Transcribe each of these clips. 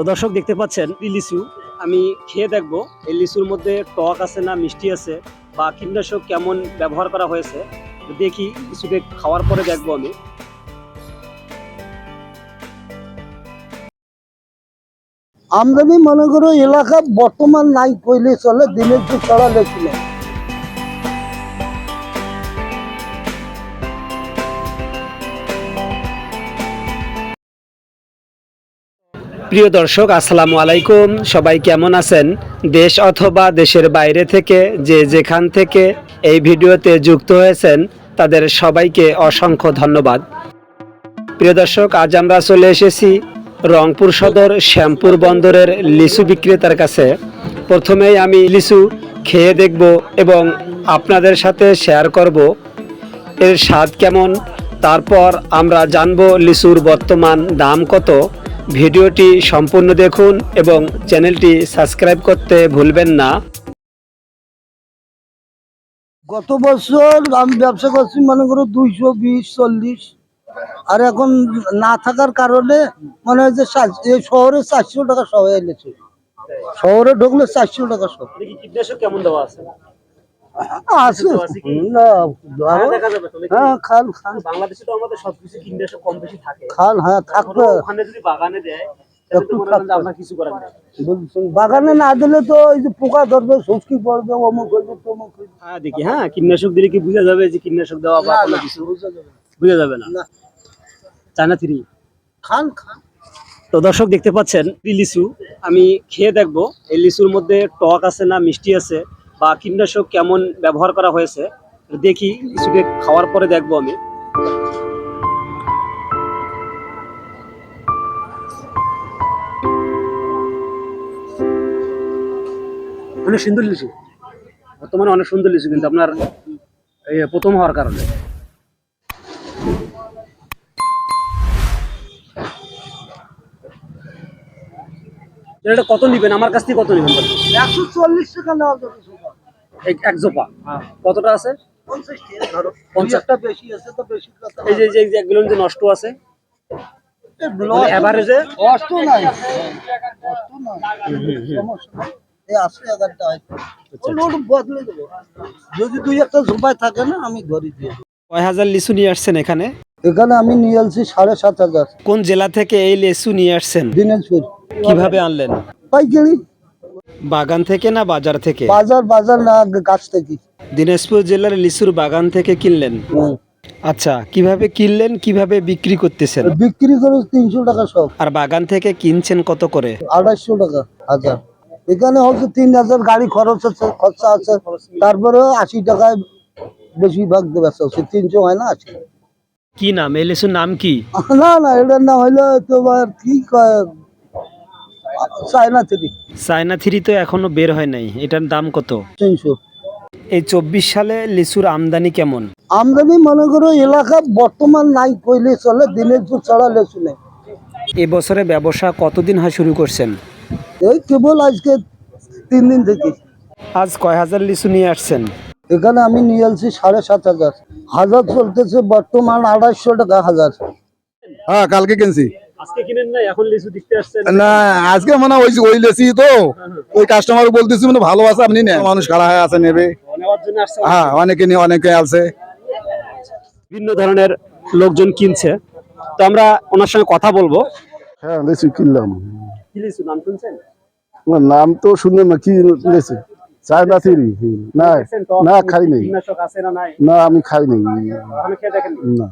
তো দর্শক দেখতে পাচ্ছেন লিচু আমি খেয়ে দেখব। এই লিচুর মধ্যে টক আছে না, মিষ্টি আছে, বা কীটনাশক কেমন ব্যবহার করা হয়েছে, দেখি লিচুকে খাওয়ার পরে দেখব আমি। আমদানি মনে করো, এলাকা বর্তমান নাই, কইলে চলে দিনের যে চড়ালে ছিল প্রিয় দর্শক, আসসালামু আলাইকুম। সবাই কেমন আছেন? দেশ অথবা দেশের বাইরে থেকে যে যেখান থেকে এই ভিডিওতে যুক্ত হয়েছেন, তাদের সবাইকে অসংখ্য ধন্যবাদ। প্রিয় দর্শক, আজ আমরা চলে এসেছি রংপুর সদর শ্যামপুর বন্দরের লিচু বিক্রেতার কাছে। প্রথমেই আমি লিচু খেয়ে দেখব এবং আপনাদের সাথে শেয়ার করব। এর স্বাদ কেমন? তারপর আমরা জানব লিচুর বর্তমান দাম কত। ভিডিওটি সম্পূর্ণ দেখুন এবং চ্যানেলটি সাবস্ক্রাইব করতে ভুলবেন না। গত বছর আমি ব্যবসা করছি মনে করো দুইশো বিশ চল্লিশ। আর এখন না থাকার কারণে মনে হয় যে এই শহরে চারশো টাকা সহ এনেছে। শহরে ঢুকলে চারশো টাকা সহ। কীটনাশক কেমন দেওয়া আছে? আছে। না হ্যাঁ খাল খাল বাংলাদেশে তো আমাদের সবকিছু কীটনাশক কম বেশি থাকে। খাল হ্যাঁ থাকবে। ওখানে যদি বাগানে দেয় না দিলে তো এই যে পোকা ধরবে শুষ্কি পড়বে অমুক তমুক হ্যাঁ দেখি হ্যাঁ কীটনাশক দিলে কি বোঝা যাবে যে কীটনাশক দেওয়া বা কোনো কিছু? বোঝা যাবে না। না। China three. খান খান। তো দর্শক দেখতে পাচ্ছেন লিচু আমি খেয়ে দেখব। এই লিচুর মধ্যে টক আছে না মিষ্টি আছে। বা কীটনাশক কেমন ব্যবহার করা হয়েছে দেখি লিচুকে খাওয়ার পরে দেখব আমি। অনেক সুন্দর লিচু। বর্তমানে অনেক সুন্দর লিচু কিন্তু আপনার এই প্রথম হওয়ার কারণে। এটা কত নিবেন? আমার কাছ থেকে কত নিবেন? একশো চল্লিশ টাকা নেওয়া। এক- এক জোপা। কতটা আছে? পঞ্চাশ টাকা ধরো। পঞ্চাশ। একটা বেশি আছে তো বেশি কথা এই যে যে একগুলো যে নষ্ট আছে এভারেজে নাই। বদলে দেবো। যদি দুই একটা ঝোপায় থাকে না আমি ঘরে দিয়ে কয় হাজার লিচু নিয়ে আসছেন এখানে? এখানে আমি নিয়ে আসছি সাড়ে সাত হাজার। কোন জেলা থেকে এই লিচু নিয়ে আসছেন? দিনাজপুর। কীভাবে আনলেন? পাইকারি। বাগান থেকে না বাজার থেকে? বাজার বাজার না গাছ থেকে। দিনাজপুর জেলার লিচুর বাগান থেকে কিনলেন? আচ্ছা কীভাবে কিনলেন কীভাবে বিক্রি করতেছেন? বিক্রি করে তিনশো টাকা সব। আর বাগান থেকে কিনছেন কত করে? আড়াইশো টাকা হাজার। এখানে হচ্ছে তিন হাজার গাড়ি খরচ আছে খরচা আছে। তারপরেও আশি টাকায় বেশিরভাগ ব্যবসা হচ্ছে তিনশো হয় না আশি। কি নাম? এই লিচুর নাম কি? না না এটার না হইলে তোমার কি কয় চায়না চায়না থ্রি তো এখনও বের হয় নাই। এটার দাম কত? তিনশো। এই চব্বিশ সালে লিচুর আমদানি কেমন? আমদানি মনে করো এলাকা বর্তমান নাই কইলে চলে চড়া লেচু নেই। এবছরে ব্যবসা কতদিন হয় শুরু করছেন? এই কেবল আজকে তিন দিন থেকে। আজ কয় হাজার লিচু নিয়ে আসছেন? এখানে আমি নিয়ে আসছি সাড়ে সাত হাজার। হাজার চলতেছে বর্তমান আড়াইশো টাকা হাজার। হ্যাঁ কালকে কিনছি। না? না আজকে মানে ওই ওই লেছি তো ওই কাস্টমার বলতেছি মানে ভালো আছে আপনি নেন। মানুষ খাড়া হয়ে আছে নেবে। নেওয়ার জন্য আসছে। হ্যাঁ অনেকে নিয়ে অনেকে আছে। বিভিন্ন ধরনের লোকজন কিনছে। তো আমরা ওনার সঙ্গে কথা বলব। হ্যাঁ কিনলাম। কি নাম শুনছেন? আমার নাম তো শুনলাম না কি চায়না থিরি না না মিষ্টি, খাই নাই। না আমি খাই নাই। না?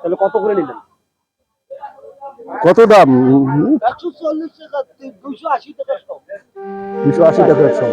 তাহলে কত করে নিলেন? কত দাম? একশো চল্লিশ টাকা দুইশো আশি টাকা সব। দুশো আশি টাকার একশো